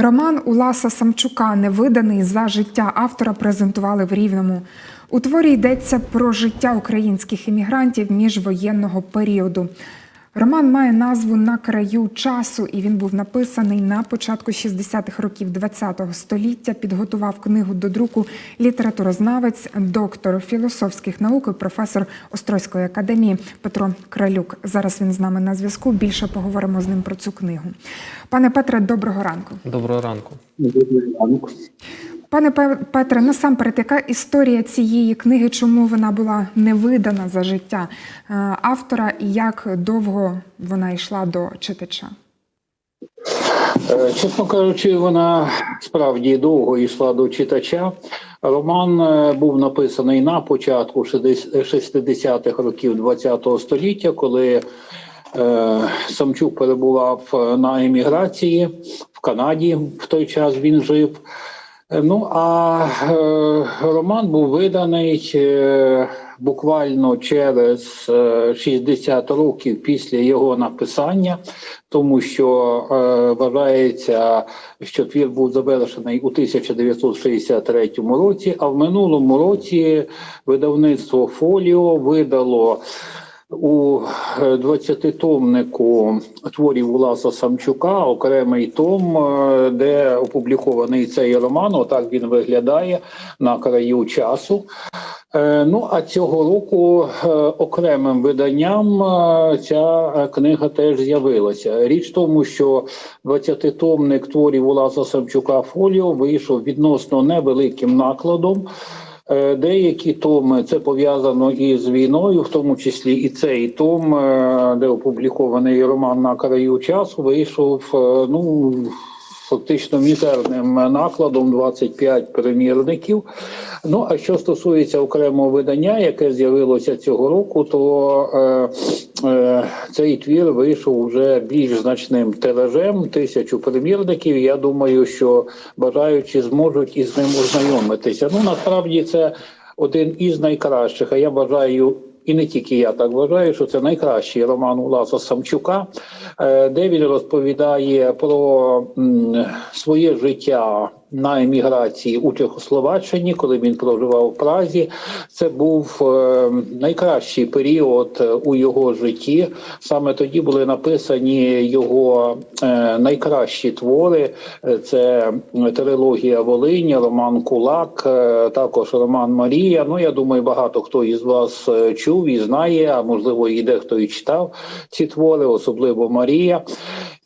Роман Уласа Самчука Невиданий за життя автора презентували в Рівному. У творі йдеться про життя українських іммігрантів міжвоєнного періоду. Роман має назву На краю часу, і він був написаний на початку 60-х років ХХ століття. Підготував книгу до друку літературознавець, доктор філософських наук, і професор Острозької академії Петро Кралюк. Зараз він з нами на зв'язку. Більше поговоримо з ним про цю книгу. Пане Петре, доброго ранку. Доброго ранку. Добрий ранок. Пане Петре, насамперед, яка історія цієї книги, чому вона була не видана за життя е, автора і як довго вона йшла до читача? Е, Чесно кажучи, вона справді довго йшла до читача. Роман е, був написаний на початку 60-х років ХХ століття, коли Самчук перебував на еміграції в Канаді. В той час він жив. Е, Ну а е, роман був виданий е, буквально через е, 60 років після його написання, тому що вважається, що твір був завершений у 1963 році. А в минулому році видавництво Фоліо видало у 20-томнику творів Уласа Самчука окремий том, е, де опублікований цей роман. Отак він виглядає на краю часу. Е, Ну а цього року е, окремим виданням е, ця е, книга теж з'явилася. Річ в тому, що 20-томник творів Уласа Самчука Фоліо вийшов відносно невеликим накладом. Е, Деякі томи це пов'язано із війною, в тому числі і цей том, е, де опублікований роман на краю часу, вийшов е, ну фактично мізерним накладом 25 примірників. Ну а що стосується окремого видання, яке з'явилося цього року, то е, е, цей твір вийшов вже більш значним тиражем, тисячу примірників. Я думаю, що бажаючі зможуть із ним ознайомитися. Ну насправді це один із найкращих. А я бажаю. І не тільки я так вважаю, що це найкращий роман Уласа Самчука, е, де він розповідає про своє життя на еміграції у Чехословаччині, коли він проживав в Празі. Це був е, найкращий період е, у його житті. Саме тоді були написані його е, найкращі твори. Це трилогія Волині, роман Кулак, також роман Марія. Ну я думаю, багато хто із вас чув і знає, а можливо і дехто і читав ці твори, особливо Марія.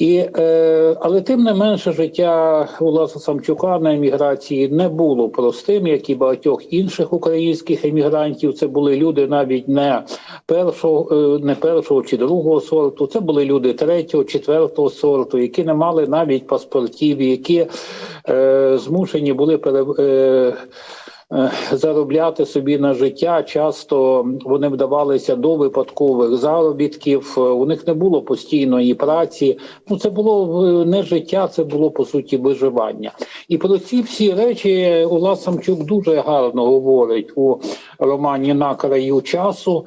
І, е, але тим не менше, життя Уласа Самчука на еміграції не було простим, як і багатьох інших українських емігрантів. Це були люди навіть не першого, е, не першого чи другого сорту. Це були люди третього, четвертого сорту, які не мали навіть паспортів, які е, змушені були пере. Е, Заробляти собі на життя часто вони вдавалися до випадкових заробітків. е, У них не було постійної праці. Ну це було е, не життя, це було по суті виживання. І про ці всі речі Улас Самчук дуже гарно говорить у романі На краю часу.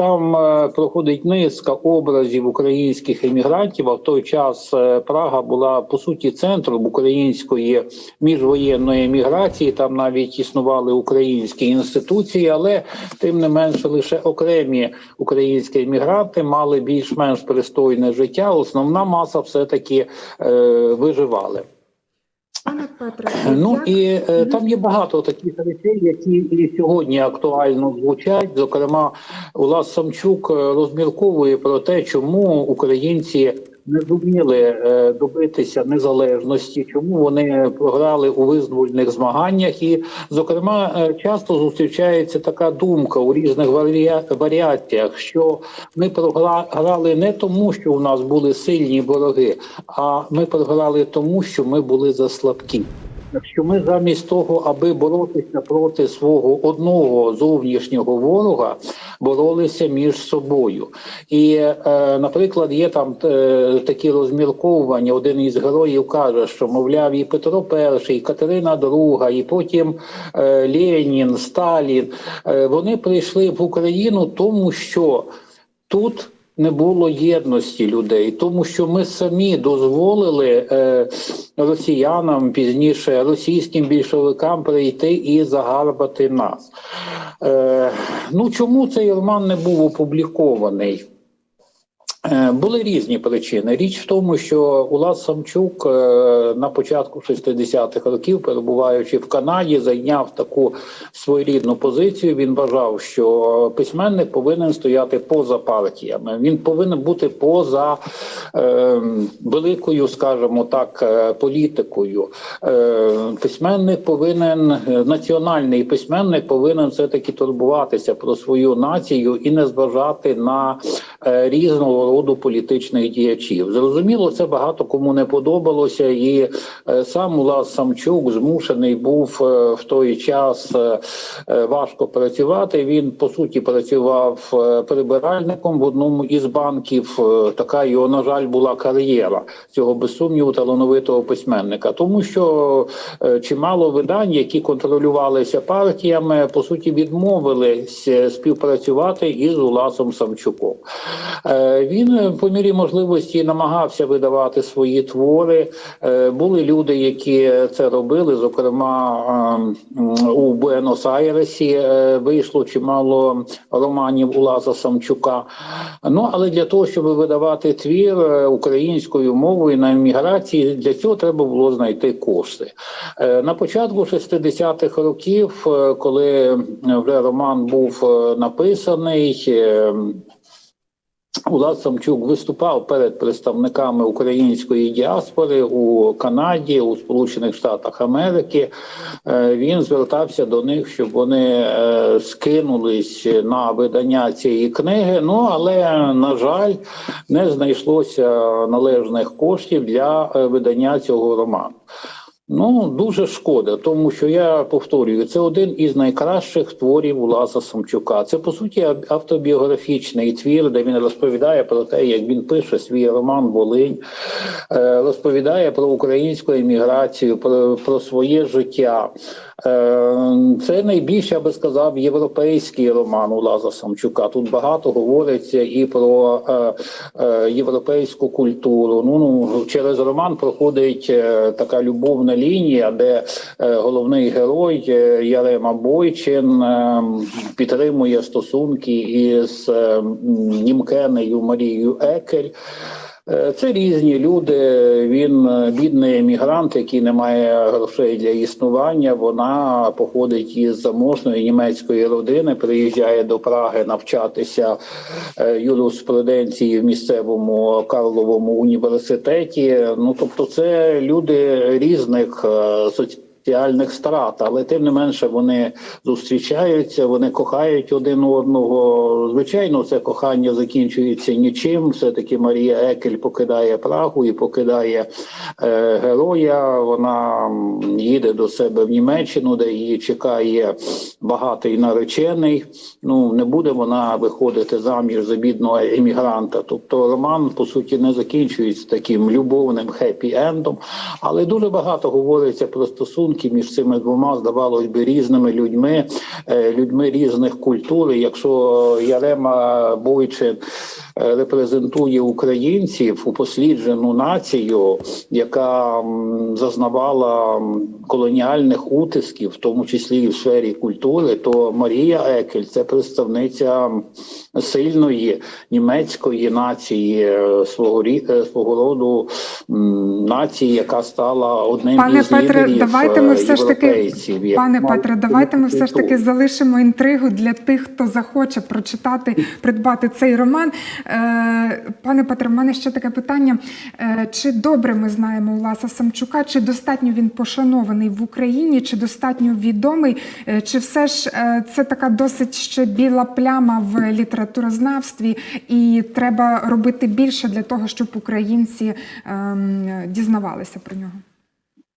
Там е, проходить низка образів українських емігрантів. А в той час е, Прага була по суті центром української міжвоєнної еміграції. Там навіть існували українські інституції, але тим не менше лише окремі українські емігранти мали більш-менш пристойне життя. Основна маса все таки е, виживали. Пане Петре, Ну як- і е, там є багато таких речей, які і сьогодні актуально звучать. Зокрема, Улас Самчук е, розмірковує про те, чому українці не зуміли е, добитися незалежності, чому вони програли у визвольних змаганнях. І, зокрема, е, часто зустрічається така думка у різних варіа- варіаціях, що ми програли не тому, що у нас були сильні вороги, а ми програли тому, що ми були заслабкі. Що ми замість того, аби боротися проти свого одного зовнішнього ворога, боролися між собою. І, е, наприклад, є там е, такі розмірковування. Один із героїв каже, що мовляв, і Петро І, і Катерина II, і потім е, Ленін, Сталін. вони прийшли в Україну, тому що тут не було єдності людей, тому що ми самі дозволили е, росіянам пізніше російським більшовикам прийти і загарбати нас. Е, ну чому цей роман не був опублікований? Е, Були різні причини. Річ в тому, що Улас Самчук е, на початку 60-х років, перебуваючи в Канаді, зайняв таку своєрідну позицію. Він вважав, що письменник повинен стояти поза партіями. Він повинен бути поза е, великою, скажімо так, е, політикою. Е, письменник повинен, національний письменник повинен все таки турбуватися про свою націю і не зважати на різного роду політичних діячів. Зрозуміло, це багато кому не подобалося, і е, сам Улас Самчук змушений був е, в той час е, е, важко працювати. Він по суті працював е, прибиральником в одному із банків. Е, Така його, на жаль, була кар'єра цього без сумніву талановитого письменника, тому що е, чимало видань, які контролювалися партіями, по суті відмовились е, співпрацювати із Уласом Самчуком. Е, Він е, по мірі можливості намагався видавати свої твори. Е, Були люди, які це робили. Зокрема, ем, у Буенос-Айресі вийшло чимало романів Уласа Самчука. Ну але для того, щоб видавати твір українською мовою на еміграції, для цього треба було знайти кошти. На початку 60-х років, коли вже роман був написаний. Улас Самчук виступав перед представниками української діаспори у Канаді, у Сполучених Штатах Америки. Е, Він звертався до них, щоб вони е, скинулись на видання цієї книги. Ну але на жаль, не знайшлося належних коштів для е, видання цього роману. Ну дуже шкода, тому що я повторюю, це один із найкращих творів Уласа Самчука. Це по суті автобіографічний твір, де він розповідає про те, як він пише свій роман Волинь, е, розповідає про українську еміграцію, про, про своє життя. Е, Це найбільш, я би сказав, європейський роман Уласа Самчука. Тут багато говориться і про е, європейську культуру. Ну, ну через роман проходить така любовна лінія, де е, головний герой е, Ярема Бойчин е, підтримує стосунки із Німкенею Марією Екель. Е, Це різні люди. Він е, бідний емігрант, який не має грошей для існування. Вона походить із заможної німецької родини, приїжджає до Праги навчатися е, юриспруденції в місцевому Карловому університеті. Ну тобто, це люди різних е, соціальних страт, але тим не менше вони зустрічаються, вони кохають один одного. Звичайно, це кохання закінчується нічим. Все таки Марія Екель покидає Прагу і покидає е, героя. Вона їде до себе в Німеччину, де її чекає багатий наречений. Ну не буде вона виходити заміж за бідного емігранта. Тобто роман по суті не закінчується таким любовним хеппі-ендом, але дуже багато говориться про стосунки між цими двома, здавалось би, різними людьми, е, людьми різних культур. Якщо Ярема Бойчин е, репрезентує українців у посліджену націю, яка зазнавала колоніальних утисків, в тому числі і в сфері культури, то Марія Екель це представниця сильної німецької нації, е, свого е, свого роду нації, яка стала одним Пане із Петре, лідерів давайте ми е, все ж таки, пане Петре, давайте ми все ж таки залишимо інтригу для тих, хто захоче прочитати, придбати цей роман. Е, Пане Петре, в мене ще таке питання: Е, чи добре ми знаємо Уласа Самчука? Чи достатньо він пошанований в Україні, чи достатньо відомий? Чи все ж це така досить ще біла пляма в літературознавстві, і треба робити більше для того, щоб українці ем, дізнавалися про нього?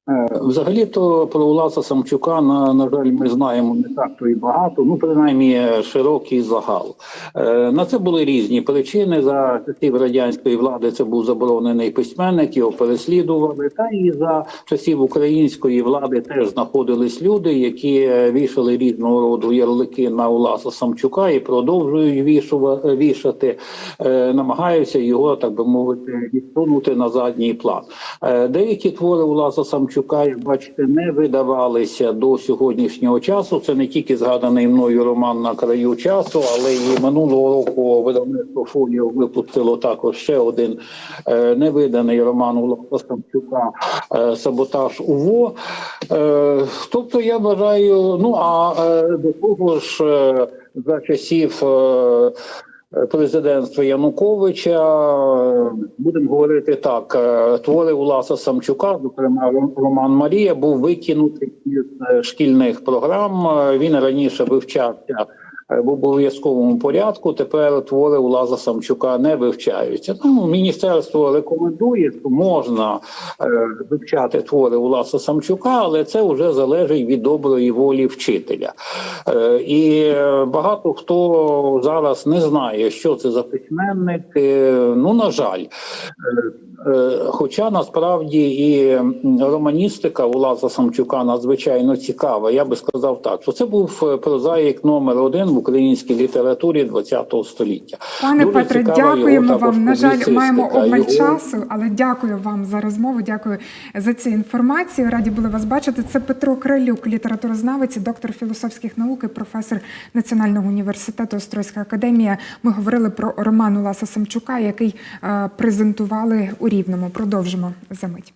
Е, Взагалі-то про Уласа Самчука, на, на жаль, ми знаємо не так то і багато, ну принаймні широкий загал. Е, На це були різні причини. За часів радянської влади це був заборонений письменник, його переслідували. Та і за часів української влади теж знаходились люди, які е, вішали різного роду ярлики на Уласа Самчука і продовжують вішува- вішати, е, намагаються його, так би мовити, відсунути на задній план. Е, Деякі твори Уласа Самчука, як бачите, не видавалися до сьогоднішнього часу. Це не тільки згаданий мною роман на краю часу, але і минулого року видавництво Фоліо випустило також ще один е, невиданий роман Уласа Самчука е, Саботаж УВО. Е, Тобто я вважаю, ну а до того ж, за часів. Президентства Януковича будемо говорити так. е, Твори Уласа Самчука, зокрема Роман Марія, був викинутий із е, шкільних програм. Е, Він раніше вивчався в обов'язковому порядку. Тепер твори Уласа Самчука не вивчаються. Ну, міністерство рекомендує, що можна е, вивчати твори Уласа Самчука, але це вже залежить від доброї волі вчителя. Е, І е, багато хто зараз не знає, що це за письменник. Е, Ну, на жаль. Е, е, Хоча насправді і романістика Уласа Самчука надзвичайно цікава. Я би сказав так, що це був е, прозаїк номер один в українській літературі ХХ століття. Пане Дуже Петре, дякуємо вам. На жаль, маємо обмаль його- часу, але дякую вам за розмову. Дякую за цю інформацію. Раді були вас бачити. Це Петро Кралюк, літературознавець, доктор філософських наук і професор Національного університету Острозька академія. Ми говорили про роман Уласа Самчука, який е, презентували у Рівному. Продовжимо за мить.